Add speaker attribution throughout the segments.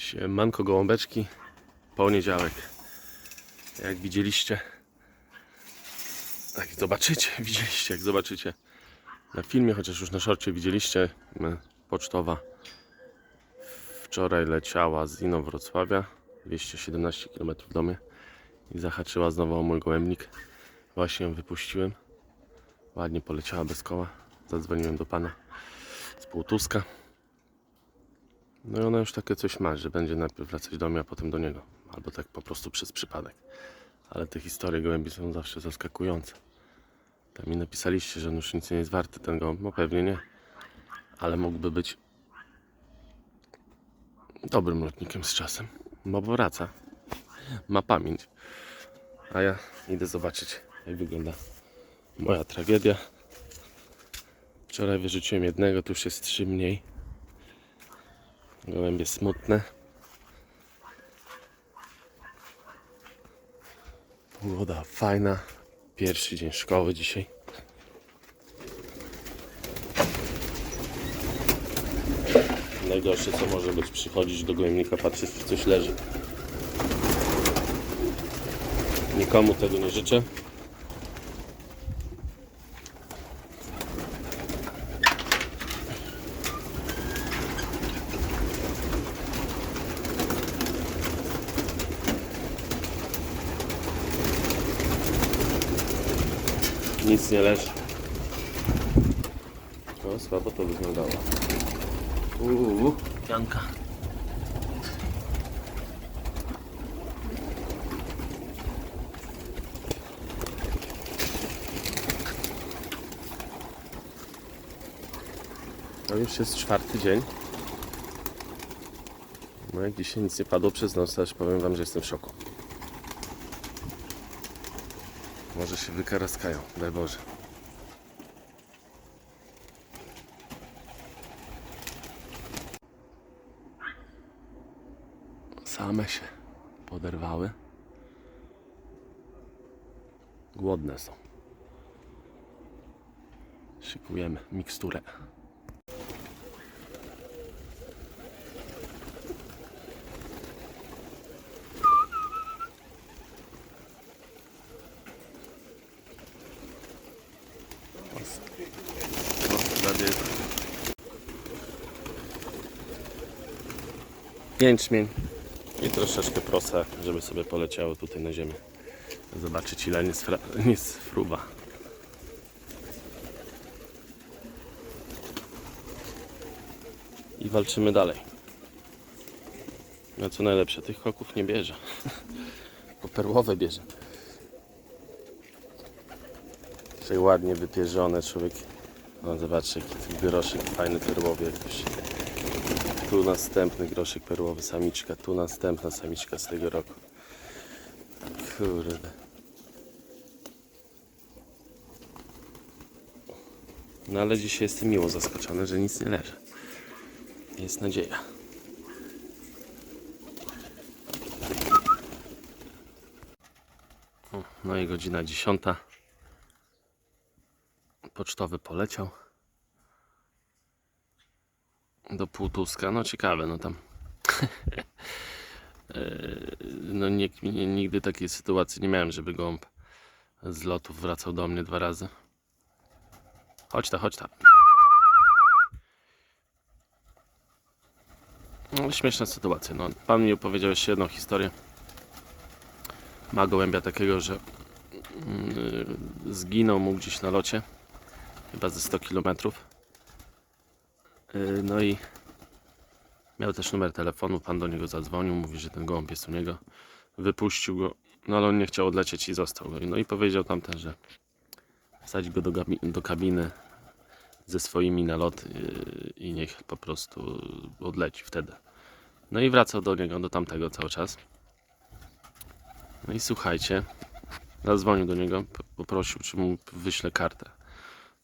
Speaker 1: Siemanko gołąbeczki, poniedziałek. Jak widzieliście, jak zobaczycie, widzieliście, jak zobaczycie na filmie, chociaż już na szorcie widzieliście, pocztowa wczoraj leciała z Inowrocławia, 217 km do mnie i zahaczyła znowu o mój gołębnik. Właśnie ją wypuściłem, ładnie poleciała bez koła, zadzwoniłem do pana z Półtuska. No i ona już takie coś ma, że będzie najpierw wracać do mnie, a potem do niego. Albo tak po prostu przez przypadek. Ale te historie gołębi są zawsze zaskakujące. Tam mi napisaliście, że już nic nie jest warty ten gołąb. No pewnie nie. Ale mógłby być dobrym lotnikiem z czasem. Bo wraca. Ma pamięć. A ja idę zobaczyć, jak wygląda moja tragedia. Wczoraj wyrzuciłem jednego, tu już jest trzy mniej. Gołębie smutne. Pogoda fajna. Pierwszy dzień szkoły dzisiaj. Najgorsze co może być przychodzić do gołębnika, patrzeć czy coś leży. Nikomu tego nie życzę. Nic nie leży. O, słabo to wyglądało. Uuu, pianka. To już jest czwarty dzień. No jak dzisiaj nic nie padło przez noc, to aż powiem wam, że jestem w szoku. Może się wykaraskają, daj Boże. Same się poderwały. Głodne są. Szykujemy miksturę. No, dla diety. Jęczmień i troszeczkę prosa, żeby sobie poleciało tutaj na ziemię. Zobaczyć ile nie, sfra-. I walczymy dalej. No co najlepsze, tych koków nie bierze. Bo perłowe bierze. Tutaj ładnie wypierzone człowiek. No zobaczcie jaki tu groszyk fajny perłowy. Tu następny groszyk perłowy, samiczka. Tu następna samiczka z tego roku. Kurde. No ale dzisiaj jestem miło zaskoczony, że nic nie leży. Jest nadzieja. No i godzina dziesiąta. Pocztowy poleciał do Półtuska. No ciekawe, no tam. Yy, no nie, nie, nigdy takiej sytuacji nie miałem, żeby gołąb z lotów wracał do mnie dwa razy. Chodź ta, chodź ta. No, śmieszna sytuacja. No, pan mi opowiedział jeszcze jedną historię. Ma gołębia takiego, że yy, zginął mu gdzieś na locie chyba ze 100 km. No i miał też numer telefonu, pan do niego zadzwonił, mówi, że ten gołąb jest u niego. Wypuścił go, no ale on nie chciał odlecieć i został. No i powiedział tamten, że wsadzi go do, do kabiny ze swoimi na lot yy, i niech po prostu odleci wtedy. No i wracał do niego, do tamtego cały czas. No i słuchajcie, zadzwonił do niego, poprosił, czy mu wyśle kartę.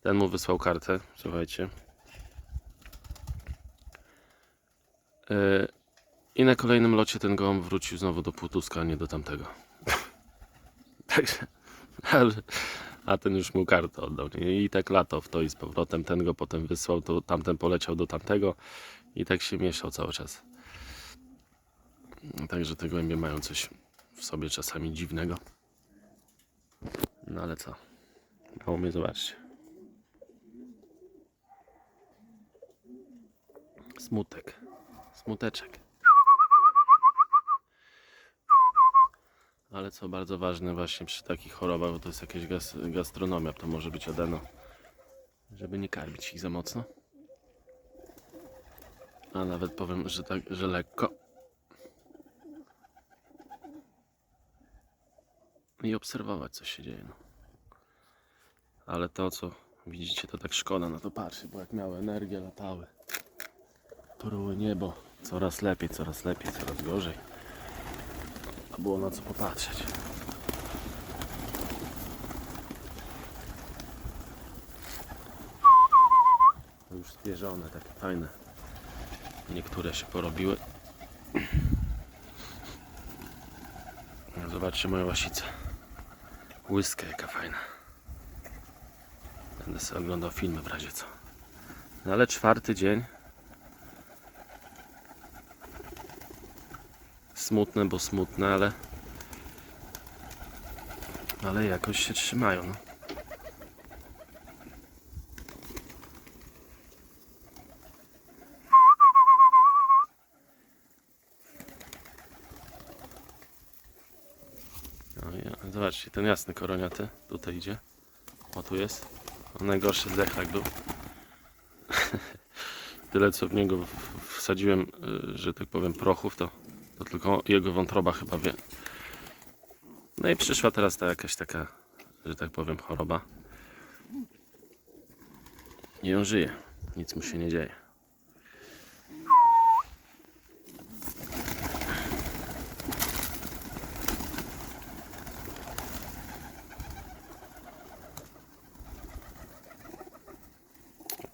Speaker 1: Ten mu wysłał kartę, słuchajcie. Yy, I na kolejnym locie ten gołąb wrócił znowu do Półtuska, a nie do tamtego. Także, a ten już mu kartę oddał. I tak latał w to i z powrotem. Ten go potem wysłał, to tamten poleciał do tamtego i tak się mieszał cały czas. Także te gołębie mają coś w sobie czasami dziwnego. No ale co? Mało mnie zobaczcie. Smutek. Smuteczek. Ale co bardzo ważne właśnie przy takich chorobach, bo to jest jakaś gas gastronomia, to może być adeno, żeby nie karmić ich za mocno. A nawet powiem, że tak, że lekko. I obserwować, co się dzieje. No. Ale to, co widzicie, to tak szkoda na to patrzeć, bo jak miały energię, latały. Pruły niebo. Coraz lepiej, coraz lepiej, coraz gorzej. A było na co popatrzeć. Już zwierzone, takie fajne. Niektóre się porobiły. Zobaczcie moją łasicę. Łyskę jaka fajna. Będę sobie oglądał filmy w razie co. No ale czwarty dzień. Smutne, bo smutne, ale ale jakoś się trzymają. No. No, zobaczcie, ten jasny koroniaty tutaj idzie. O tu jest. On najgorszy zdechlak był. Tyle co w niego wsadziłem, y, że tak powiem, prochów, to, to tylko jego wątroba chyba wie. No i przyszła teraz ta jakaś taka, że tak powiem, choroba. I on żyje. Nic mu się nie dzieje.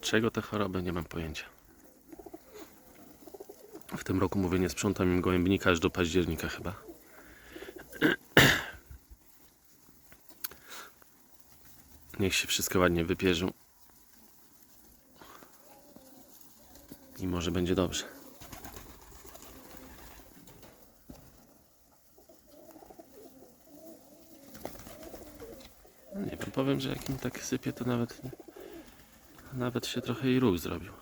Speaker 1: Czego te choroby? Nie mam pojęcia. W tym roku mówię, nie sprzątam im gołębnika aż do października chyba. Niech się wszystko ładnie wypierzą. I może będzie dobrze. No Nie wiem, powiem, że jak im tak sypie, to nawet nawet się trochę i ruch zrobił.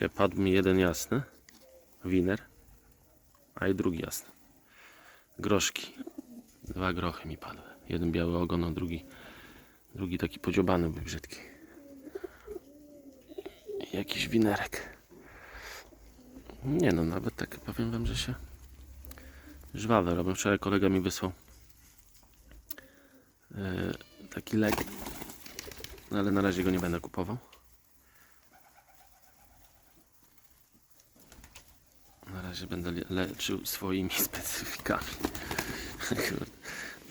Speaker 1: Czekaj, padł mi jeden jasny. Winer. A i drugi jasny. Groszki. Dwa grochy mi padły. Jeden biały ogon, a drugi, drugi taki podziobany był brzydki. Jakiś winerek. Nie no, nawet tak powiem wam, że się żwawe robią. Wczoraj kolega mi wysłał e, taki lek, no ale na razie go nie będę kupował. Razie będę le- leczył swoimi specyfikami.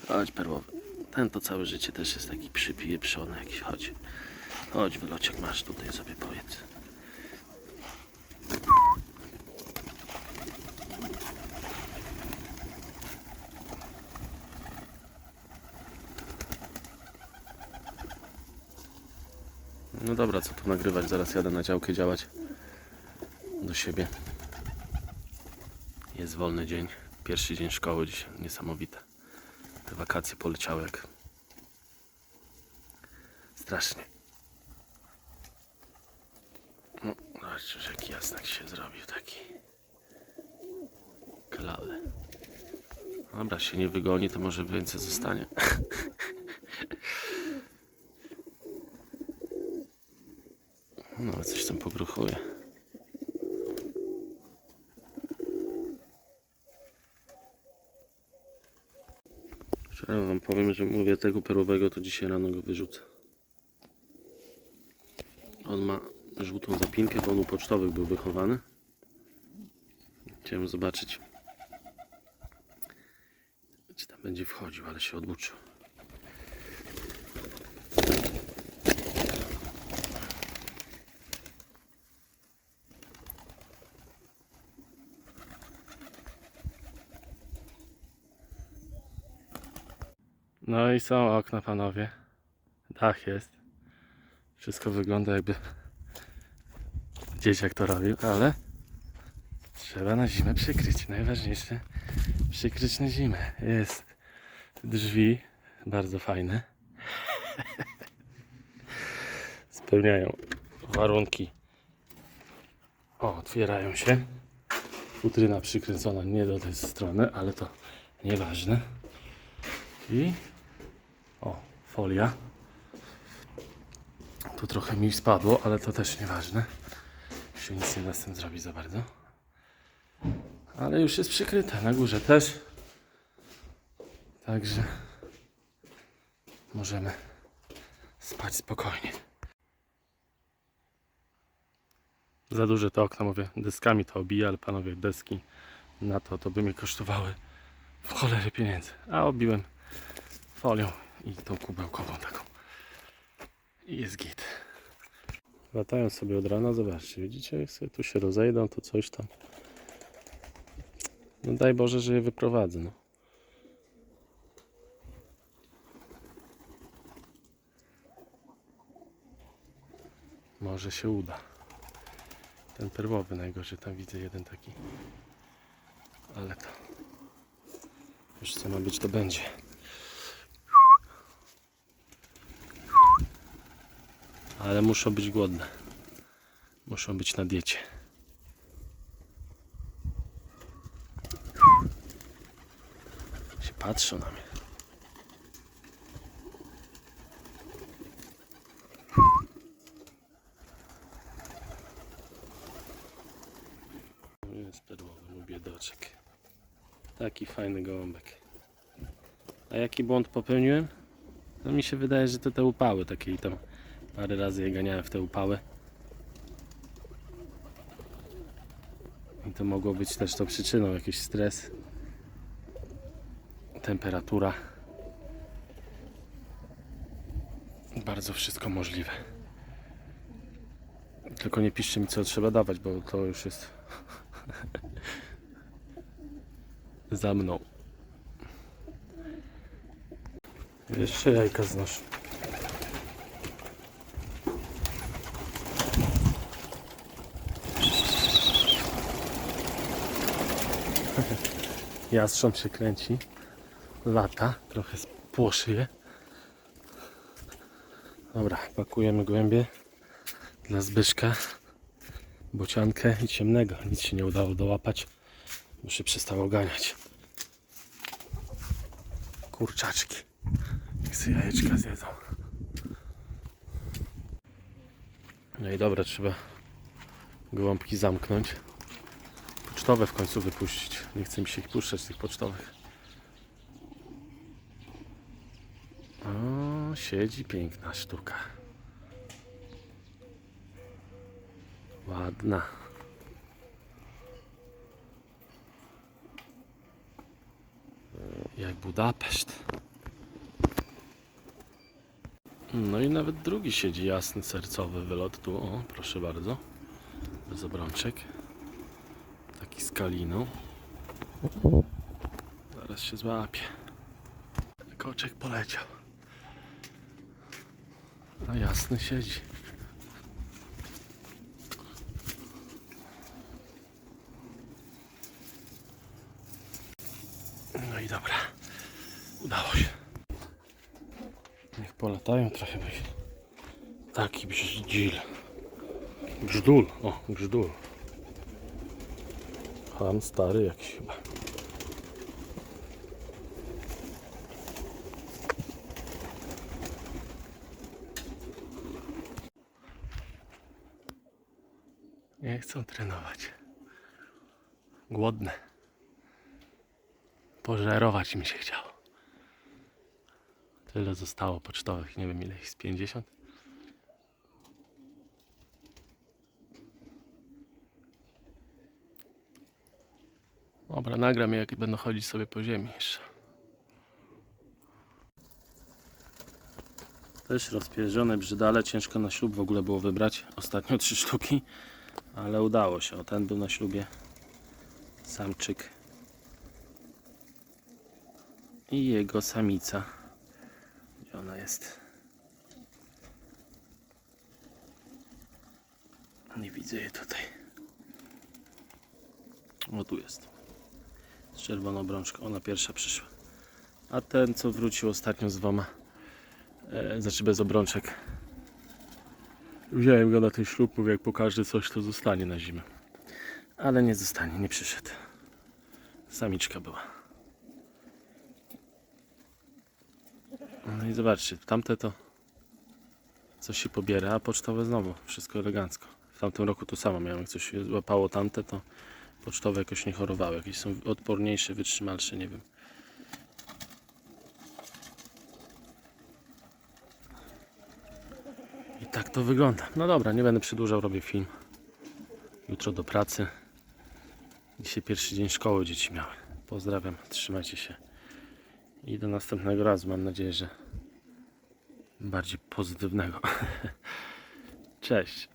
Speaker 1: Chodź perłowy. Ten to całe życie też jest taki przypieprzony jakiś. Chodź. Chodź wylociek masz tutaj sobie powiedz. No dobra, co tu nagrywać? Zaraz jadę na działkę działać do siebie. Jest wolny dzień. Pierwszy dzień szkoły dzisiaj. Niesamowite. Te wakacje poleciały jak strasznie. No, zobaczcie, już jaki jasnak się zrobił taki. Klale. Dobra, się nie wygoni, to może więcej zostanie. No, coś tam pogruchuje. Wczoraj wam powiem, że mówię tego perłowego, to dzisiaj rano go wyrzucę. On ma żółtą zapinkę, bo on u pocztowych był wychowany. Chciałem zobaczyć, czy tam będzie wchodził, ale się oduczył. No są okna, panowie. Dach jest. Wszystko wygląda jakby dzieciak to robił, ale trzeba na zimę przykryć. Najważniejsze przykryć na zimę. Jest drzwi bardzo fajne. Spełniają warunki. O, otwierają się. Futryna przykręcona nie do tej strony, ale to nieważne. I o, folia. Tu trochę mi spadło, ale to też nieważne. Się nic nie da z tym zrobić za bardzo. Ale już jest przykryte. Na górze też. Także możemy spać spokojnie. Za duże to okno, mówię, deskami to obija, ale panowie, deski na to, to by mnie kosztowały w cholerę pieniędzy. A obiłem folią i tą kubełkową taką. I jest git. Latają sobie od rana, zobaczcie, widzicie, jak sobie tu się rozejdą, to coś tam. No daj Boże, że je wyprowadzę, no. Może się uda. Ten perłowy najgorzej, tam widzę jeden taki. Ale to... Już co ma być, to będzie. Ale muszą być głodne. Muszą być na diecie. Się patrzą na mnie. Jest perłowy, mój biedoczek. Taki fajny gołąbek. A jaki błąd popełniłem? No mi się wydaje, że to te upały takie i tam parę razy je ganiałem w te upały. I to mogło być też to przyczyną, jakiś stres, temperatura. Bardzo wszystko możliwe. Tylko nie piszcie mi co trzeba dawać, bo to już jest za mną. Jeszcze jajka znoszę. Jastrząb się kręci. Lata. Trochę spłoszy je. Dobra, pakujemy głębie dla Zbyszka. Bociankę i ciemnego. Nic się nie udało dołapać, bo się przestało ganiać. Kurczaczki. Niech sobie jajeczka zjedzą. No i dobra, trzeba gołąbki zamknąć. Pocztowe w końcu wypuścić. Nie chcę mi się ich puszczać, tych pocztowych. O, siedzi piękna sztuka. Ładna. Jak Budapeszt. No i nawet drugi siedzi jasny, sercowy wylot tu. O, proszę bardzo. Bez obrączek. Taki z kaliną. Zaraz się złapie. Koczek poleciał. A jasny siedzi. No i dobra. Udało się. Niech polatają trochę, ich... Taki brzdil. Brzdul. O, brzdul. Ham stary jakiś chyba. Nie chcą trenować. Głodne. Pożerować mi się chciało. Tyle zostało pocztowych, nie wiem ile ich z 50. Dobra, nagram jak będą chodzić sobie po ziemi jeszcze. Też rozpierdzione brzydale, ciężko na ślub w ogóle było wybrać. Ostatnio trzy sztuki, ale udało się. O, ten był na ślubie. Samczyk. I jego samica. Gdzie ona jest? Nie widzę jej tutaj. O, tu jest. Z czerwoną obrączką. Ona pierwsza przyszła. A ten, co wrócił ostatnio z dwoma, e, znaczy bez obrączek, wziąłem go na ten ślub, mówię, jak pokaże coś, to zostanie na zimę. Ale nie zostanie, nie przyszedł. Samiczka była. No i zobaczcie, tamte to coś się pobiera, a pocztowe znowu, wszystko elegancko. W tamtym roku to samo miałem, jak coś się złapało tamte, to pocztowe jakoś nie chorowały, jakieś są odporniejsze, wytrzymalsze, nie wiem. I tak to wygląda. No dobra, nie będę przedłużał, robię film. Jutro do pracy. Dzisiaj pierwszy dzień szkoły dzieci miały. Pozdrawiam, trzymajcie się. I do następnego razu. Mam nadzieję, że bardziej pozytywnego. Cześć.